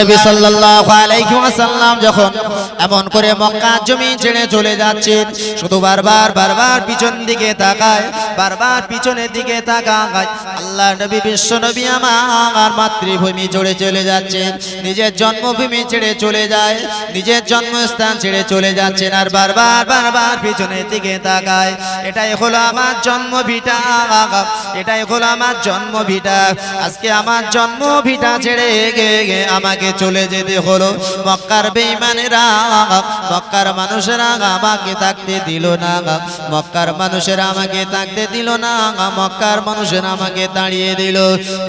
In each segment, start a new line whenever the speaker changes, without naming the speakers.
নবী সাল্লাল্লাহু আলাইহি ওয়াসাল্লাম যখন এমন করে মক্কা জমি ছেড়ে চলে যাচ্ছেন, শুধু বারবার বারবার পিছন দিকে তাকায়, বারবার পিছনের দিকে তাকায়, আল্লাহ নবী, বিশ্ব নবী আমার মাতৃভূমি ছেড়ে চলে যাচ্ছেন, নিজের জন্মভূমি ছেড়ে চলে যায়, নিজের জন্মস্থান ছেড়ে চলে যাচ্ছেন আর বারবার বারবার পিছনের দিকে তাকায়। এটাই হলো আমার জন্মভিটা, এটাই হলো আমার জন্মভিটা। আজকে আমার জন্মভিটা ছেড়ে গে গে আমাকে চলে যেতে হলো। মক্কার বেঈমানেরা, মক্কার মানুষেরা আমাকে থাকতে দিল না। মক্কার মানুষেরা আমাকে থাকতে দিল না। মক্কার মানুষেরা আমাকে দাঁড়িয়ে দিল।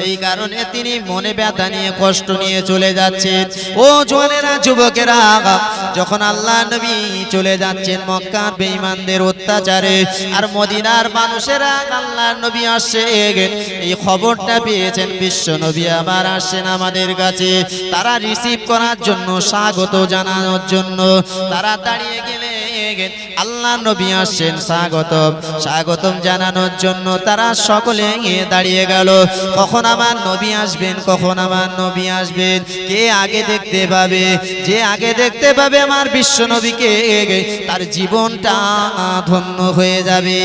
এই কারণে তিনি মনে ব্যথা নিয়ে, কষ্ট নিয়ে চলে যাচ্ছেন। ও জোয়ানেরা, যুবকেরা, যখন আল্লাহ নবী চলে যাচ্ছেন মক্কার বেঈমানদের অত্যাচারে, আর মদিনার মানুষেরা আল্লাহ নবী আসছে, এই খবরটা পেয়েছেন বিশ্ব নবী। আবার আসছেন আমাদের কাছে। তারা রিসিভ করার জন্য স্বাগত জানানোর জন্য তারা দাঁড়িয়ে গেলে আল্লাহ নবী আসছেন স্বাগতম স্বাগতম জানানোর জন্য তারা সকলে দাঁড়িয়ে গেল। কখন আমার নবী আসবেন, কখন আমার নবী আসবেন, কে আগে দেখতে পাবে? যে আগে দেখতে পাবে আমার বিশ্ব নবীকে, তার জীবনটা ধন্য হয়ে যাবে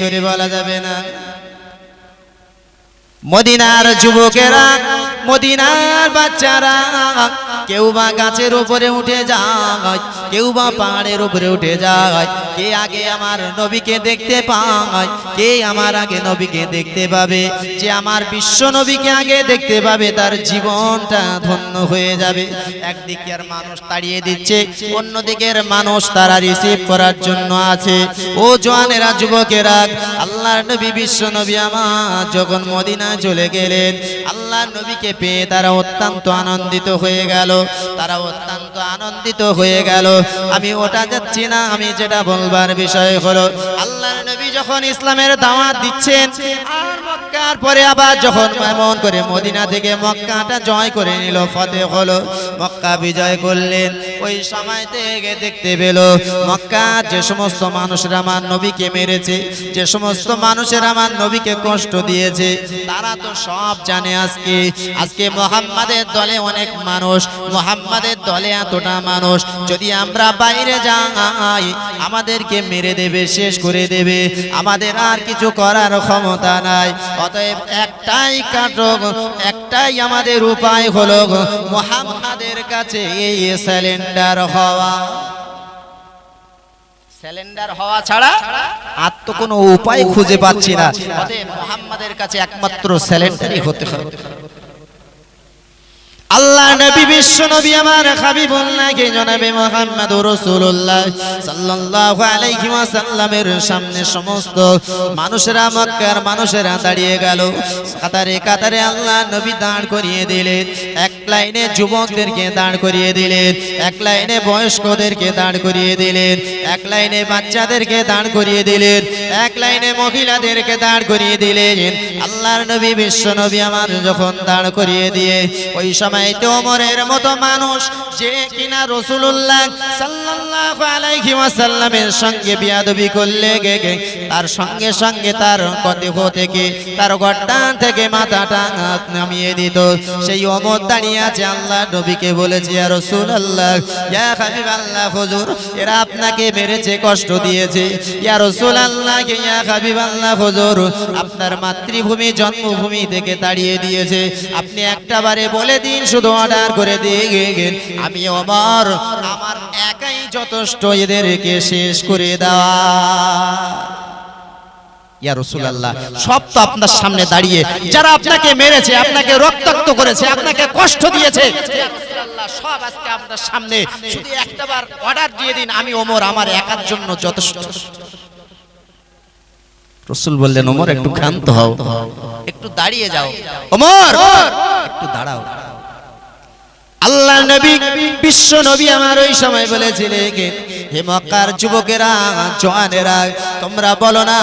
চলে বলা যাবে না। মদিনার যুবকেরা মদিনার বাচ্চারা কেউ বা গাছের উপরে উঠে যায়, কেউ বা পাহাড়ের উপরে উঠে যায়। কে আগে আমার নবীকে দেখতে পায়, কে আমার আগে নবীকে দেখতে পাবে? যে আমার বিশ্ব নবীকে আগে দেখতে পাবে, তার জীবনটা ধন্য হয়ে যাবে। একদিকে আর মানুষ তাড়িয়ে দিচ্ছে, অন্যদিকের মানুষ তারা রিসিভ করার জন্য আছে। ও জোয়ানেরা, যুবকেরা, আল্লাহর নবী, বিশ্ব নবী আমার যখন মদিনা চলে গেলেন আল্লাহ নবীকে পেয়ে তারা অত্যন্ত আনন্দিত হয়ে গেল। তারা অত্যন্ত আনন্দিত হয়ে গেল। আমি ওটা যাচ্ছি না, আমি যেটা বলবার বিষয় হলো আল্লাহ নবী যখন ইসলামের দাওয়াত দিচ্ছেন মক্কার পরে আবার যখন এমন করে মদিনা থেকে মক্কাটা জয় করে নিল ফতে হলো, মক্কা বিজয় করলেন। ওই সময় থেকে দেখতে পেল মক্কা যে সমস্ত মানুষরা আমার নবীকে মেরেছে, যে সমস্ত মানুষের আমার নবীকে কষ্ট দিয়েছে, তারা তো সব জানে আজকে। আজকে মোহাম্মদের দলে অনেক মানুষ মোহাম্মদের দলে এতটা মানুষ, যদি আমরা বাইরে যাই, আমাদেরকে মেরে দেবে, শেষ করে দেবে। আমাদের আর কিছু করার ক্ষমতা নাই। অতএব একটাই কাটক একটাই আমাদের উপায় হলো মোহাম্মদের কাছে এই স্যালেন্ডার হওয়া। স্যালেন্ডার হওয়া ছাড়া আর তো কোনো উপায় খুঁজে পাচ্ছি না। মোহাম্মদের কাছে একমাত্র স্যালেন্ডারই হতে হবে। বিশ্ব নবী আমার হাবিবুল্লাহ কে জনাবে মুহাম্মদ সামনে সমস্ত মানুষেরা মক্কার মানুষেরা দাঁড়িয়ে গেল। কাতারে কাতারে আল্লাহ নবী দাঁড় করিয়ে দিলেন। এক লাইনে যুবকদেরকে দাঁড় করিয়ে দিলেন, এক লাইনে বয়স্কদেরকে দাঁড় করিয়ে দিলেন, এক লাইনে বাচ্চাদেরকে দাঁড় করিয়ে দিলেন, এক লাইনে মহিলাদেরকে দাঁড় করিয়ে দিলেন। আল্লাহর নবী, বিশ্ব নবী আমার যখন দাঁড় করিয়ে দিয়ে, ওই সময় তোমরের মতো মানুষ যে কিনা রসুল্লাহ সাল্লাল্লাহু ওয়াসাল্লামের সঙ্গে বিয়াদবি করলে গে গে, তার সঙ্গে সঙ্গে তার কদেহ থেকে, তার গর্দান থেকে মাথাটা নামিয়ে দিত। সেই ওমর দাঁড়িয়ে আছে আল্লাহ নবীকে বলেছে, ইয়া রাসূলুল্লাহ, ইয়া হাবিবাল্লাহ, হুজুর, এরা আপনাকে মেরেছে, কষ্ট দিয়েছে। ইয়া রাসূলুল্লাহ, ইয়া হাবিবাল্লাহ, হুজুর, আপনার মাতৃভূমি, জন্মভূমি থেকে তাড়িয়ে দিয়েছে। আপনি একটা বারে বলে দিন, শুধু অর্ডার করে দিয়ে গেন আমি আমার আমার একাই যথেষ্ট এদেরকে শেষ করে দেওয়া। ইয়া রাসূলুল্লাহ সব তো আপনার সামনে দাঁড়িয়ে যারা আপনাকে মেরেছে আপনাকে রক্তাক্ত করেছে আপনাকে কষ্ট দিয়েছে সব আজকে আপনার সামনে শুধু একটাবার অর্ডার দিয়ে দিন আমি ওমর আমার একার জন্য যথেষ্ট। রসুল বললেন ওমর একটু ক্ষান্ত হও। একটু দাঁড়িয়ে যাও। ওমর! একটু দাঁড়াও। আল্লাহ নবী বিশ্ব নবী আমার ওই সময় বলেছিলেন হে মক্কার যুবকেরা, জওয়ানেরা, তোমরা বলো না,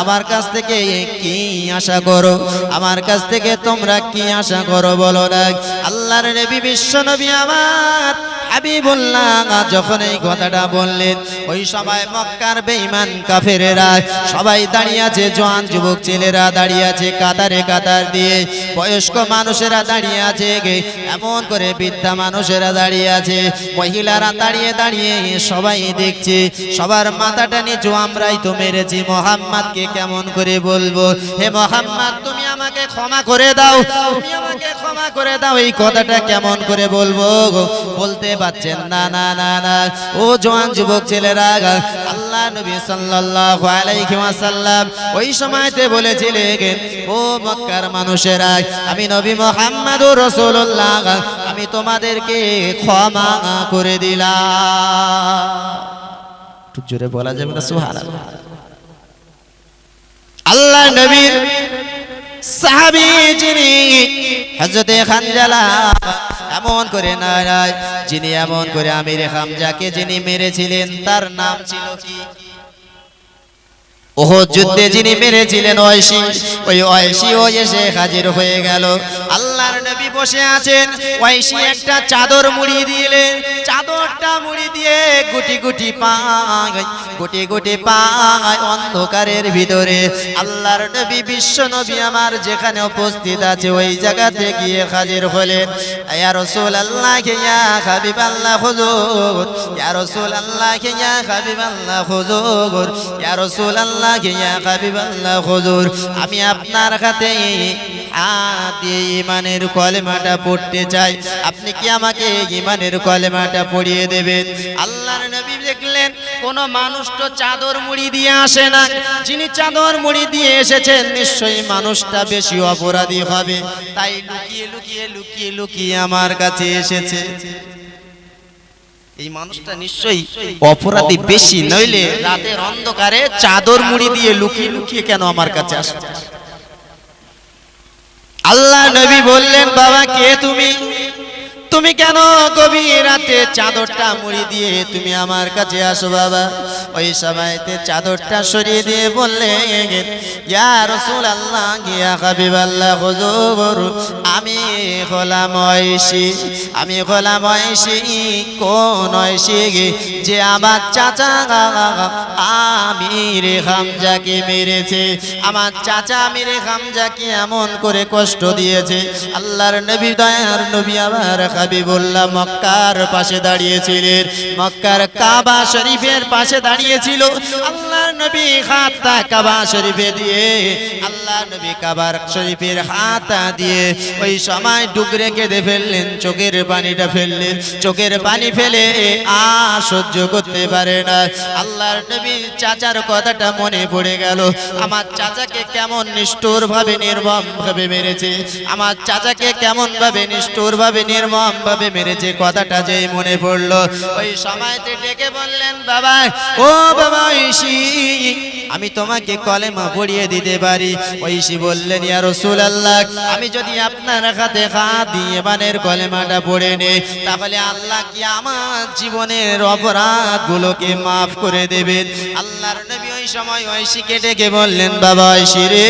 আমার কাছ থেকে কি আশা করো? আমার কাছ থেকে তোমরা কি আশা করো বলো না? আল্লাহর নবী, বিশ্ব নবী আমার হাবিবুল্লাহ যখন এই কথাটা বললেন, ওই সময় মক্কার বেঈমান কাফেরেরা সবাই দাঁড়িয়ে আছে, জওয়ান যুবক ছেলেরা দাঁড়িয়ে আছে, কাতারে কাতার দিয়ে, বয়স্ক মানুষেরা দাঁড়িয়ে আছে, এমন করে বৃদ্ধা মানুষেরা দাঁড়িয়ে আছে, মহিলারা দাঁড়িয়ে দাঁড়িয়ে সবাই দেখছে, সবার মাথাটা নিচু, আমরাই তো মেরেছি। মোহাম্মদকে কেমন করে বলব? হে মোহাম্মদ, তুমি আমাকে ক্ষমা করে দাও। তুমি ক্ষমা করে দাও, এই কথাটা কেমন করে বলব? বলতে পারছেন না না না না। ও জওয়ান যুবক ছেলেরা, আল্লাহ নবী সাল্লাল্লাহু আলাইহি ওই সময়তে বলেছিলেন, ও মক্কার মানুষেরা, আমি নবী মুহাম্মদুর রাসূলুল্লাহ, আমি তোমাদেরকে ক্ষমা করে দিলাম। জোরে বলা যাবে না, সুবহানাল্লাহ। আল্লাহ নবীর সাহাবী যিনি হজরতে খানজালা এমন করে নারায় যিনি এমন করে আমির হামজাকে যিনি মেরেছিলেন, তার নাম ছিল কি? ওহ যুদ্ধে যিনি মেরেছিলেন ঐশী ওই ঐশী ও এসে হাজির হয়ে গেল। আল্লাহর নবী বসে আছেন। ঐশী একটা চাদর মুড়ি দিলেন চাদরটা মুড়ি দিয়ে গুটি গুটি পায়, গুটি গুটি পায় অন্ধকারের ভিতরে। আল্লাহর নবী, বিশ্ব নবী আমার যেখানে উপস্থিত আছে, ওই জায়গাতে গিয়ে হাজির হলেন। ইয়া রাসূলুল্লাহ, ইয়া হাবিবাল্লাহ, হুজুর। ইয়া রাসূলুল্লাহ, ইয়া হাবিবাল্লাহ, হুজুর। ইয়া হুজুর। আমি আপনার হাত দিয়ে ইমানের কলেমাটা পড়তে চাই। আপনি কি আমাকে ইমানের কলেমাটা পড়িয়ে দেবেন? আল্লাহর নবী দেখলেন, কোন মানুষ তো চাদর মুড়ি দিয়ে আসে না। যিনি চাদর মুড়ি দিয়ে এসেছেন, নিশ্চয়ই মানুষটা বেশি অপরাধী হবে। তাই লুকিয়ে লুকিয়ে লুকিয়ে লুকিয়ে আমার কাছে এসেছে। এই মানুষটা নিশ্চয়ই অপরাধী বেশি নইলে রাতের অন্ধকারে চাদর মুড়ি দিয়ে লুকিয়ে লুকিয়ে কেন আমার কাছে আসে আল্লাহ নবী বললেন বাবা কে তুমি? তুমি কেন গভীর রাতে চাদরটা মুড়ি দিয়ে তুমি আমার কাছে আসো বাবা? ওই সময়তে চাদরটা সরিয়ে দিয়ে বললে, ইয়া রাসূলুল্লাহ, ইয়া হাবিবাল্লাহ, হুজুর, আমি হলাম ঐশী, আমি হলাম ঐশী, কোন ঐশী যে আমার চাচা, আমির হামজাকে মেরেছে। আমার চাচা আমির হামজাকে এমন করে কষ্ট দিয়েছে। আল্লাহর নবী দয়ার নবী আবার হাবিবুল্লাহ মক্কার পাশে দাঁড়িয়েছিলেন। মক্কার কাবা শরীফের পাশে দাঁড়িয়েছিল। আল্লাহর নবী হাতটা কাবা শরীফে দিয়ে আল্লাহ নবী কাবার শরীফের হাতটা দিয়ে ওই সময় ডুকরে কেঁদে ফেললেন, চোখের পানিটা ফেললেন। চোখের পানি ফেলে আর সহ্য করতে পারে না। আল্লাহর নবী চাচার কথাটা মনে পড়ে গেল। আমার চাচাকে কেমন নিষ্ঠুর ভাবে নির্মম ভাবে মেরেছে। আমার চাচাকে কেমন ভাবে নিষ্ঠুর ভাবে নির্মম ভাবে মেরেছে, কথাটা যেই মনে পড়ল। ওই সময়তে ডেকে বললেন, বাবা, ও বাবা, ঐশী, আমি তোমাকে কলেমা পড়িয়ে দিতে পারি। ঐশী বললেন, ইয়া রাসূলুল্লাহ, আমি যদি আপনার হাতে হাত দিয়ে বানের কলেমাটা পড়ে নেই, তাহলে আল্লাহ কি আমার জীবনের অপরাধগুলোকে মাফ করে দেবেন? আল্লাহর নবী ওই সময় ঐশীকে ডেকে বললেন, বাবা, ঐশী রে,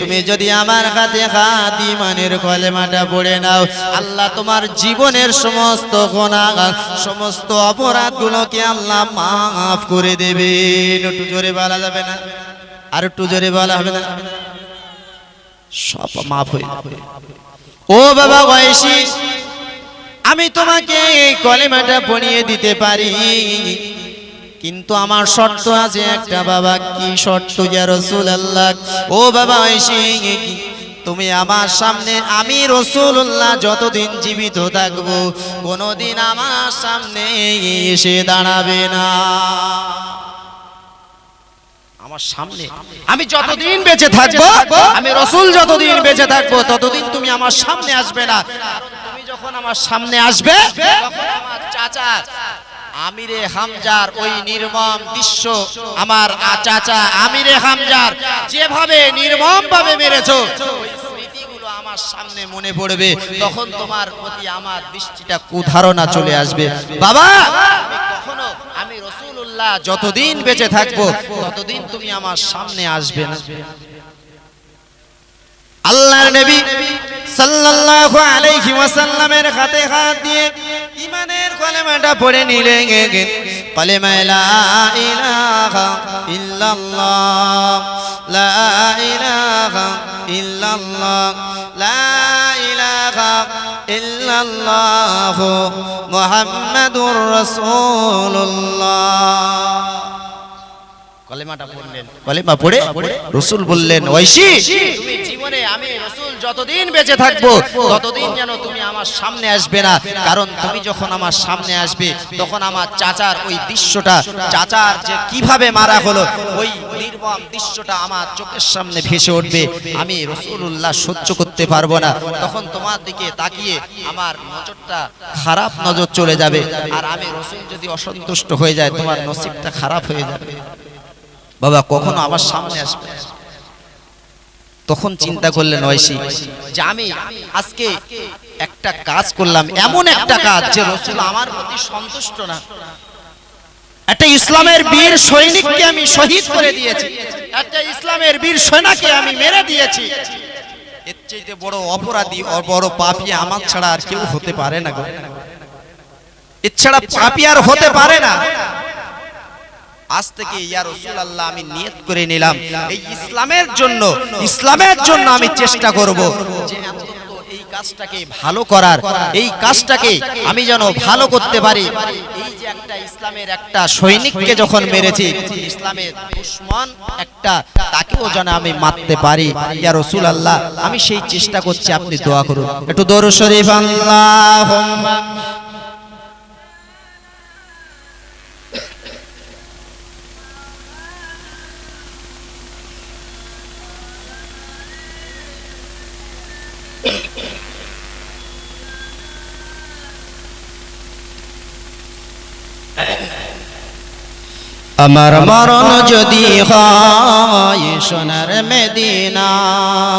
তুমি যদি আমার হাতে হাত ইমানের কলেমাটা পড়ে নাও, আল্লাহ তোমার জীবনের সমস্ত গুনাহ, সমস্ত অপরাধগুলোকে আল্লাহ মাফ করে দেবেন একটু জোরে বলা যাবে না? আর একটু জোরে বলা হবে না? সব মাফ হয়ে যাবে। ও বাবা বয়সী আমি তোমাকে কলেমাটা পড়িয়ে দিতে পারি। কিন্তু আমার শর্ত আছে একটা বাবা, কি শর্ত ইয়া রাসূলুল্লাহ? ও বাবা ঐশী তুমি আমার সামনে আমি রসুল্লাহ যতদিন জীবিত থাকব কোনোদিন আমার সামনে এসে দাঁড়াবে না। আমার সামনে? আমি যতদিন বেঁচে থাকব আমি রসুল যতদিন বেঁচে থাকব ততদিন তুমি আমার সামনে আসবে না। তুমি যখন আমার সামনে আসবে তখন আমার চাচা আমিরে হামজার ওই নির্মম দৃশ্য আমার আ- চাচা আমিরে হামজার যেভাবে নির্মম ভাবে মেরেছো আমার সামনে মনে পড়বে। তখন তোমার প্রতি আমার দৃষ্টিটা কুধারণা চলে আসবে। বাবা কখনো, আমি রসুল রসুল্লাহ যতদিন বেঁচে থাকব, ততদিন তুমি আমার সামনে আসবে না। আল্লাহর নবী সাল্লাল্লাহু আলাইহি ওয়াসাল্লামের হাতে হাত দিয়ে ইমানের কলেমাটা পড়ে নিলে কলেমা লা ইলাহা ইল্লাল্লাহ। লা ইলাহা ইল্লাল্লাহ। লা ইলাহা ইল্লাল্লাহ। মুহাম্মাদুর রাসূলুল্লাহ। কলেমাটা পড়লেন। কলেমা পড়ে রসুল বললেন ঐশী তুমি জীবনে আমি রসুল যতদিন বেঁচে থাকব ততদিন যেন তুমি আমার সামনে আসবে না। কারণ তুমি যখন আমার সামনে আসবে তখন আমার চাচার ওই দৃশ্যটা চাচার যে কীভাবে মারা হলো ওই নির্মম দৃশ্যটা আমার চোখের সামনে ভেসে উঠবে। আমি রসুল্লাহ সহ্য করতে পারব না। তখন তোমার দিকে তাকিয়ে আমার নজরটা খারাপ নজর চলে যাবে। আর আমি রসুল যদি অসন্তুষ্ট হয়ে যায় তোমার নসিবটা খারাপ হয়ে যাবে। বাবা কখনো আমার সামনে আসবে তখন চিন্তা করলেন ঐশী যে আমি আজকে একটা কাজ করলাম এমন একটা কাজ যে রসুল আমার প্রতি সন্তুষ্ট না। একটা ইসলামের বীর সৈনিককে আমি শহীদ করে দিয়েছি। একটা ইসলামের বীর সেনাকে আমি মেরে দিয়েছি। এর চাইতে বড় অপরাধী ও বড় পাপী আমার ছাড়া আর কেউ হতে পারে না গো। এর ছাড়া পাপী আর হতে পারে না। আজ থেকে ইয়া রসুল আল্লাহ আমি নিয়ত করে নিলাম। এই ইসলামের জন্য ইসলামের জন্য আমি চেষ্টা করব যে এই কাজটাকে ভালো করার এই কাজটাকে আমি যেন ভালো করতে পারি। এই যে একটা ইসলামের একটা সৈনিককে যখন মেরেছি ইসলামের দুশ্মন একটা তাকেও যেন আমি মারতে পারি। ইয়া রসুল আল্লাহ আমি সেই চেষ্টা করছি আপনি দোয়া করুন। একটু দরুদ শরীফ আল্লাহ আমার মরণ যদি হয় সোনার মেদিনায়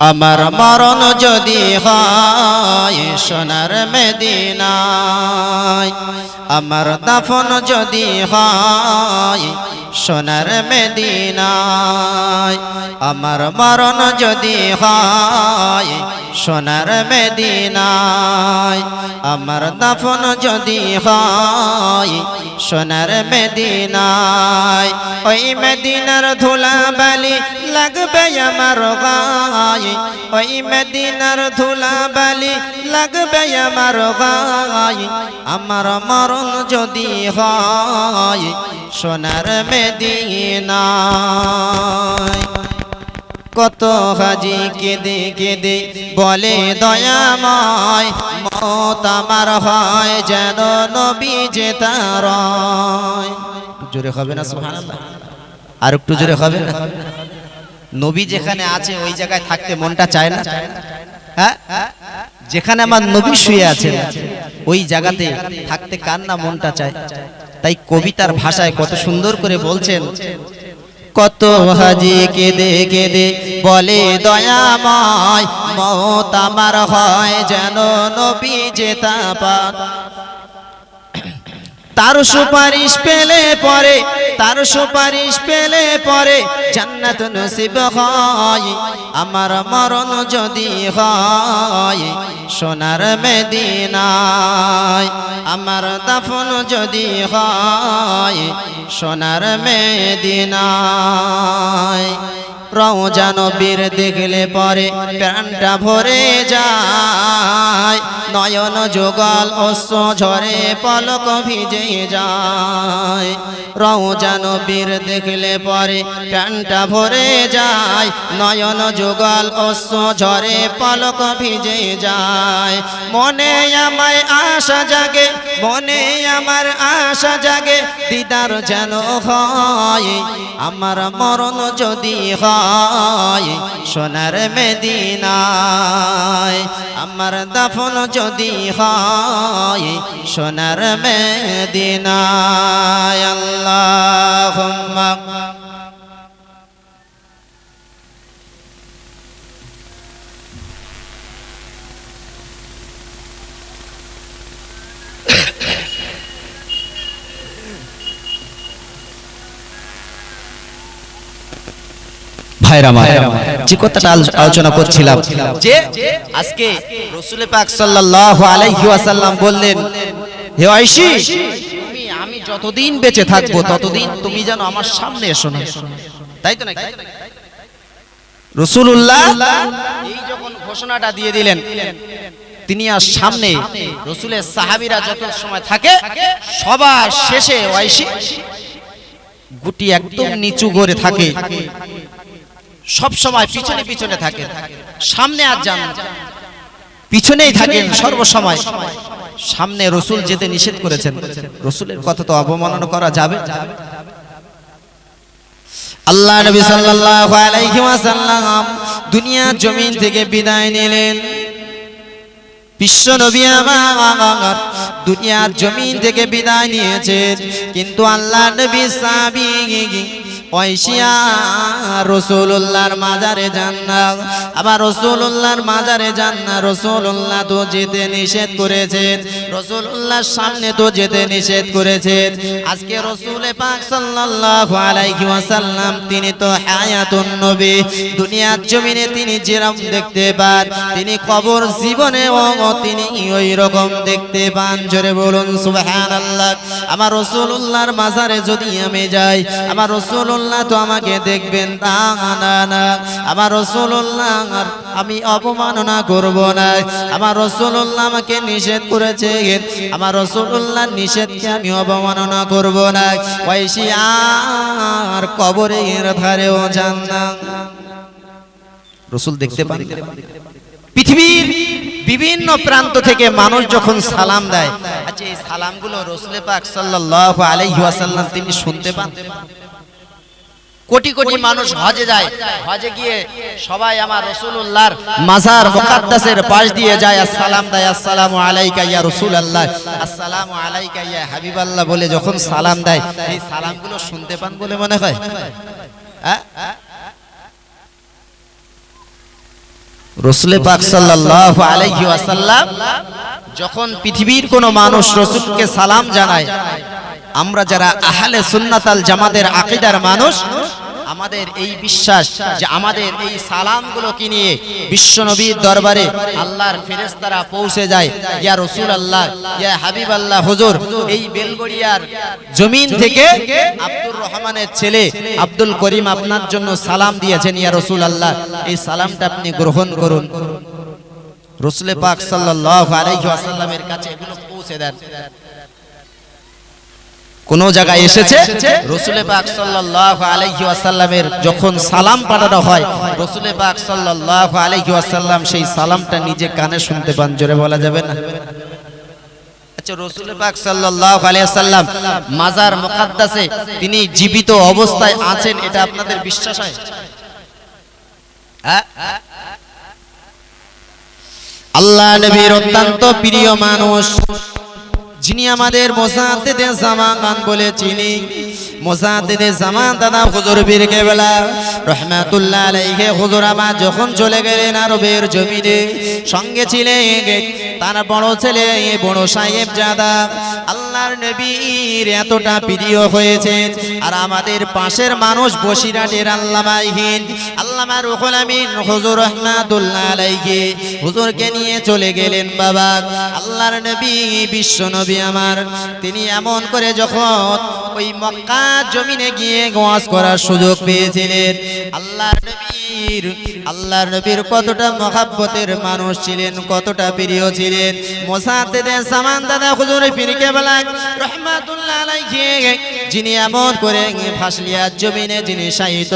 আমার মরণ যদি হয় সোনার মেদিনায় আমার দাফন যদি হয় সোনার মেদিনায়, আমার মরণ যদি হয়, সোনার মেদিনায়, আমার দাফন যদি হয়, সোনার মেদিনায়, ওই মেদিনার ধুলা বালি লাগবে আমার গায়ে, ওই মেদিনার ধুলা বালি লাগবে আমার গায়ে, আমার মরণ যদি হয়, সোনার মেদিনায়। কত হাজি কেঁদে কেঁদে বলে, দয়াময়, মত আমার হয় যেন নবী যে তার জোরে হবে না, সুবহানাল্লাহ? আর একটু জোরে হবে না? নবী যেখানে আছে, ওই জায়গায় থাকতে মনটা চায় না? হ্যাঁ? যেখানে আমার নবী শুয়ে আছেন, ওই জায়গাতে থাকতে কার না মনটা চায়? তাই কবিতার ভাষায় কত সুন্দর করে বলছেন কত হাজি কেঁদে কেঁদে বলে দয়াময় মত আমার হয় যেন নবী যেতা পাক। তার সুপারিশ পেলে পরে, তার সুপারিশ পেলে পরে জান্নাত নসিব হয়। আমার মরণ যদি হয় সোনার মেদিনায়, আমার দাফন যদি হয় সোনার মেদিনায়। রওজা নবীর দেখলে পরে প্রাণটা ভরে যায়। নয়ন যোগাল অশ্ব ঝরে পলক ভিজে যায়। রওজা বীর দেখলে পরে প্রাণটা ভরে যায়। নয়ন যোগাল অশ্ব ঝরে পলক ভিজে যায়। মনে আমায় আশা জাগে, মনে আমার আশা জাগে, দিদার যেন হয়, আমার মরণ যদি হয়, সোনার মেদিনায়। আমার দাফন যদি হয় সোনার মেদিনায় আল্লাহ আমি যতদিন বেঁচে থাকব ততদিন তুমি যেন আমার সামনে এসো না। তাই তো নাকি? রসুল্লাহ এই যখন ঘোষণাটা দিয়ে দিলেন, তিনি আর সামনে রসুলের সাহাবীরা যত সময় থাকে, সবার শেষে ওয়াইশি গুটি একদম নিচু করে থাকে। সব সময় পিছনে পিছনে থাকেন। সামনে আর যান পিছনেই থাকেন সর্বসময়। সামনে রসুল যেতে নিষেধ করেছেন। রসুলের কথা তো অবমাননা করা যাবে। আল্লাহ নবী সাল্লাল্লাহু আলাইহি ওয়াসাল্লাম দুনিয়া জমিন থেকে বিদায় নিলেন। বিশ্ব নবী আমার দুনিয়ার জমিন থেকে বিদায় নিয়েছেন। কিন্তু আল্লাহ নবী সাহাবী রসুল্লাহর মাজারে যান না। আবার রসুল্লাহর মাজারে যান না। রসুল্লাহ তো যেতে নিষেধ করেছেন। রসুল্লাহর সামনে তো যেতে নিষেধ করেছেন। আজকে রসুল তিনি তো হায়াতুন নবী। দুনিয়ার জমিনে তিনি যেরকম দেখতে পান, তিনি কবর জীবনে ও তিনি ওই রকম দেখতে পান। জোরে বলুন, সুবহানাল্লাহ। আমার রসুল্লাহর মাজারে যদি আমি যাই, আমার রসুল্লাহ তো আমাকে দেখবেন, তা না না। আমার রসুল্লাহ আমি অপমাননা করব না। আমার রসুল্লাহ আমাকে নিষেধ করেছে। আমার রসুল্লাহ নিষেধকে আমি অবমাননা করব না। ওইসি আর কবরের ধারেও যান না। রসুল দেখতে পান। পৃথিবীর বিভিন্ন প্রান্ত থেকে মানুষ যখন সালাম দেয় আচ্ছা এই সালামগুলো রসুল পাক সাল্লাল্লাহু আলাইহি ওয়াসাল্লাম তিনি শুনতে পান? কোটি কোটি মানুষ হজে যায়। হজে গিয়ে সবাই আমার রসুল্লাহর মাজার মুকাদ্দাসের পাশ দিয়ে যায়। আসসালাম দেয় আসসালামু আলাইকা ইয়া রসুল আল্লাহ আসসালামু আলাইকা ইয়া হাবিবাল্লাহ বলে যখন সালাম দেয় এই সালামগুলো শুনতে পান বলে মনে হয়? হ্যাঁ? রসুল পাক সাল্লাল্লাহু আলাইহি ওয়াসাল্লাম যখন পৃথিবীর কোনো মানুষ রসুলকে সালাম জানায় আমরা যারা আহলে সুন্নাতাল জামাতের আকীদার মানুষ আমাদের এই বিশ্বাস যে আমাদের এই সালামগুলোকে নিয়ে বিশ্ব নবীর দরবারে আল্লাহর ফেরেশতারা পৌঁছে যায়। ইয়া রসুল আল্লাহ ইয়া হাবিব আল্লাহ হুজুর, এই বেলগড়িয়ার জমিন থেকে আব্দুর রহমানের ছেলে আব্দুল করিম আপনার জন্য সালাম দিয়েছেন। ইয়া রসুল আল্লাহ এই সালামটা আপনি গ্রহণ করুন। রসুলে পাক সাল্লাল্লাহু আলাইহি কাছে এগুলো পৌঁছে দেন। কোন জায়গায় এসেছে? রসুলে পাক সাল্লাল্লাহু আলাইহি ওয়াসাল্লামের যখন সালাম পাঠানো হয় রসুলে পাক সাল্লাল্লাহু আলাইহি ওয়াসাল্লাম সেই সালামটা নিজে কানে শুনতে পান জোরে বলা যাবে না? আচ্ছা রসুল পাক সাল্লাল্লাহু আলাইহি মাজার মুকাদ্দাসে তিনি জীবিত অবস্থায় আছেন এটা আপনাদের বিশ্বাস হয়? হ্যাঁ? আল্লাহ নবীর অত্যন্ত প্রিয় মানুষ। যিনি আমাদের মোসাদ্দেদে জামান বলে চিনি। মোসাদ্দেদে জামান দাদা হুজুর বীর কেবলা, রহমাতুল্লাহ আলাইহি, হুজুর আমার যখন চলে গেলেন আরবের জমিনে, সঙ্গে ছিলেন তার বড় ছেলে বড় সাহেব জাদা। আল্লাহর নবীর এতটা প্রিয় হয়েছে আর আমাদের পাশের মানুষ বসিরাটের আল্লামাইহীন আল্লামা রুহুল আমিন, হুজুর রহমাতুল্লাহ আলাইহি, হুজুরকে নিয়ে চলে গেলেন বাবা। আল্লাহর নবী বিশ্ব নবী আমার। তিনি এমন করে যখন ওই মক্কা জমিনে গিয়ে গোয়াজ করার সুযোগ পেয়েছিলেন আল্লাহ নবীর, আল্লাহর নবীর কতটা মহাব্বতের মানুষ ছিলেন, কতটা প্রিয় ছিলেন। মোসাদ্দেদে সামান দাদা হুজুর পীরকে বলেন, রহমাতুল্লাহ আলাইহি। যিনি এমন করে ফাসলিয়ার জমিনে যিনি সাহিত্য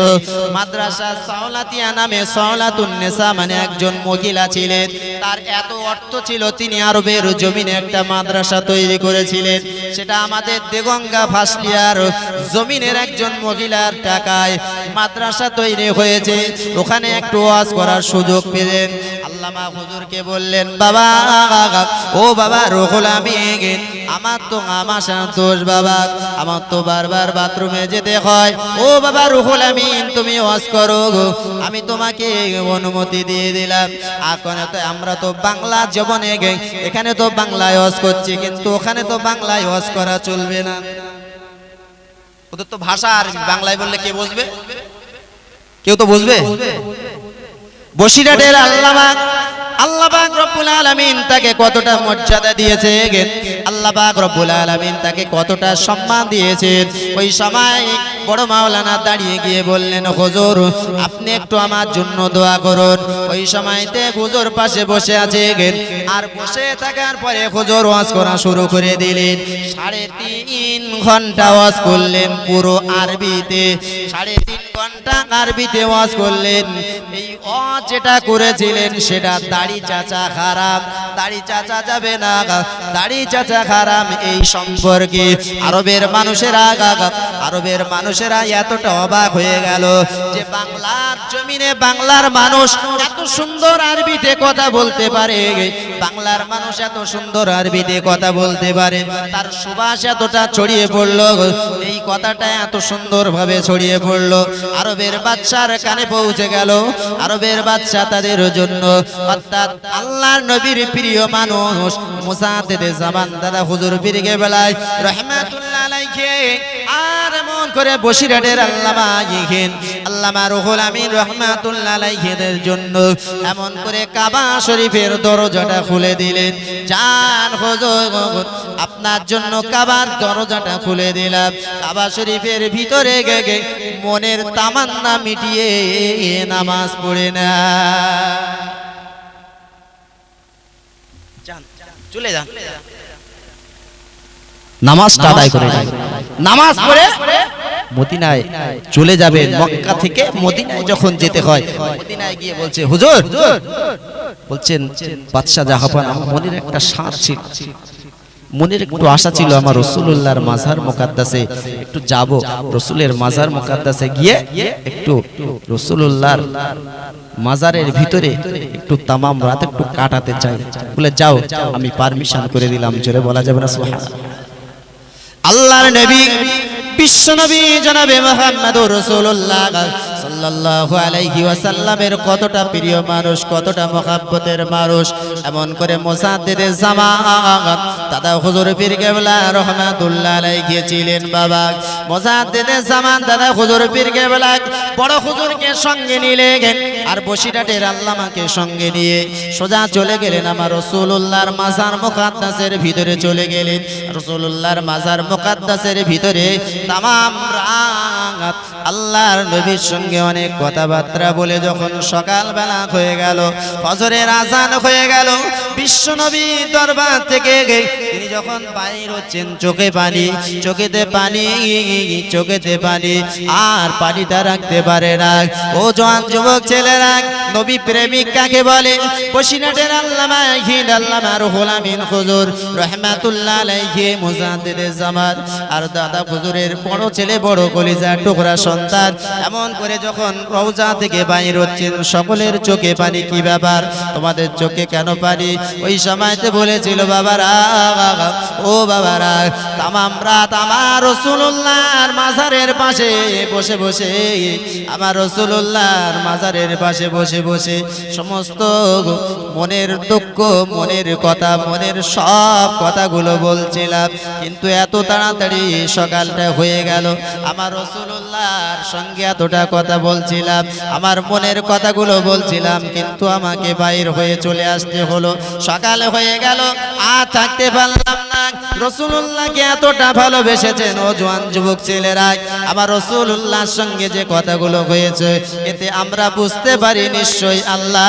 মাদ্রাসা সাওলাতিয়া নামে সাওলাতুন নেসা মানে একজন মহিলা ছিলেন। তার এত অর্থ ছিল, তিনি আরবের জমিনে একটা মাদ্রাসা তৈরি করেছিলেন। সেটা আমাদের দেগঙ্গা ফাসলিয়ার জমিনের একজন মহিলার টাকায় মাদ্রাসা তৈরি হয়েছে। ওখানে একটু ওয়াজ করার সুযোগ পেলেন। আল্লামা হুজুরকে বললেন, বাবা, ও বাবা, রুহুল আমিন, আমার তো আমার দোষ বাবা, আমার তো বারবার বাথরুমে যেতে হয়। ও বাবা, রুহুল আমিন, তুমি ওয়াজ করো আমি তোমাকে অনুমতি দিয়ে দিলাম। এখন তো আমরা তো বাংলা জীবনে গে এখানে তো বাংলায় ওয়াজ করছি, কিন্তু ওখানে তো বাংলায় ওয়াজ করা চলবে না। ওদের তো ভাষা আর বাংলায় বললে কে বুঝবে কেউ তো বুঝবে বসিরহাটের আল্লামা আল্লাহ পাক রব্বুল আলামিন তাকে কতটা মর্যাদা দিয়েছে আল্লাহ পাক রব্বুল আলামিন তাকে কতটা সম্মান দিয়েছেন? ওই সময় বড় মাওলানা দাঁড়িয়ে গিয়ে বললেন, হুজুর, আপনি একটু আমার জন্য দোয়া করুন। ওই সময়তে হুজুর পাশে বসে আছে। আর বসে থাকার পরে হুজুর ওয়াজ করা শুরু করে দিলেন। সাড়ে তিন ঘণ্টা ওয়াজ করলেন পুরো আরবিতে। সাড়ে তিন ঘণ্টা আরবিতে ওয়াজ করলেন। এই ওয়াজ যেটা করেছিলেন সেটা দাড়ি চাচা খারাপ, দাড়ি চাচা যাবে না দাড়ি চাচা খারাপ, এই সম্পর্কে আরবের মানুষেরা আরবের মানুষেরা এতটা অবাক হয়ে গেল যে বাংলার জমিনে বাংলার মানুষ এত সুন্দর আরবিতে কথা বলতে পারে। বাংলার মানুষ এত সুন্দর আরবিতে কথা বলতে পারে। তার সুবাস এতটা ছড়িয়ে পড়ল, এই কথাটা এত সুন্দরভাবে ছড়িয়ে পড়ল। আরবের বাচ্চার কানে পৌঁছে গেল, আরবের বাচ্চা তাদের জন্য অর্থাৎ আল্লাহর নবীর প্রিয় মানুষ। মুসাদ্দেদে জামান দাদা হুজুর পীরকে বেলায়, রহমাতুল্লাহ আলাইহি। আর এমন করে বসিরহাটের আল্লামা ইহিন আল্লামা রুহুল আমিন রহমাতুল্লাহ আলাইহিদের জন্য এমন করে কাবা শরীফের দরজাটা খুলে দিলেন। জান হুজুর, আপনার জন্য কাবার দরজাটা খুলে দিলাম। কাবা শরীফের ভিতরে গে গে মনের তামান্না মিটিয়ে নামাজ পড়ে না। চলে যান। নামাজটা আদায় করে। নামাজ পড়ে মদিনায় চলে যাবেন মক্কা থেকে মদিনায় যখন যেতে হয় মদিনায় গিয়ে বলছে হুজুর! বলছেন বাদশাহ জাহাপান মনের একটা সাঁত ছিল। মনের একটু আশা ছিল আমার রসুল্লাহর মাজার মোকাদ্দাসে। একটু যাব। রসুলের মাজার মোকাদ্দাসে গিয়ে একটু রসুল্লাহর মাজারের ভিতরে একটু তামাম রাত একটু কাটাতে চাই। বলে, যাও, আমি পারমিশন করে দিলাম। জোরে বলা যাবে না সুবহানাল্লাহ আল্লাহর নবী, বিশ্ব নবী জনাবে মোহাম্মদ রাসূলুল্লাহ। সাল্লাল্লাহু কতটা প্রিয় মানুষ, কতটা মানুষ, এমন করে দাদা বাবা। দাদা বড় হুজুরকে সঙ্গে নিলে আর বসিরহাটের আল্লামাকে সঙ্গে নিয়ে সোজা চলে গেলেন আমার রসুল্লাহর মাজার মুকাদ্দাসের ভিতরে চলে গেলেন। রসুল্লাহর মাজার মুকাদ্দাসের ভিতরে রাত আল্লাহর নবীর সঙ্গে অনেক কথাবার্তা বলে যখন সকালবেলা হয়ে গেল, ফজরের আজান হয়ে গেল, বিশ্ব নবী দরবার থেকে তিনি যখন বাইর হচ্ছেন চোখে পানি, চোখেতে পানি চোখেতে পানি, আর পানিটা রাখতে পারে না। ও জওয়ান যুবক ছেলেরা, নবী প্রেমিক কাকে বলে? বসিনাটের আল্লামা হিদ আল্লামা, রুহুল আমিন হুজুর, রহমাতুল্লাহ আলাইহি জামান আর দাদা হুজুরের বড় ছেলে বড় কলিজা টুকরা সন্তান। এমন করে যখন রওজা থেকে বাইর হচ্ছেন, সকলের চোখে পানি, কি ব্যাপার? তোমাদের চোখে কেন পানি? ওই সময়তে বলেছিল, বাবারা, ও বাবারা, তামাম রাত আমার রসুল্লাহর মাজারের পাশে বসে বসে, আমার রসুল্লাহর মাজারের পাশে বসে বসে, সমস্ত মনের দুঃখ, মনের কথা, মনের সব কথাগুলো বলছিলাম। কিন্তু এত তাড়াতাড়ি সকালটা হয়ে গেল। আমার রসুল্লাহর সঙ্গে এতটা কথা বলছিলাম, আমার মনের কথাগুলো বলছিলাম, কিন্তু আমাকে বাইর হয়ে চলে আসতে হলো। সকাল হয়ে গেল, আর থাকতে পারলাম না। রসুল্লাহকে এতটা ভালোবেসেছেন ও জোয়ান যুবক ছেলেরা, আমার রসুল্লাহর সঙ্গে যে কথাগুলো হয়েছে, এতে আমরা বুঝতে পারি নিশ্চয়ই আল্লাহ।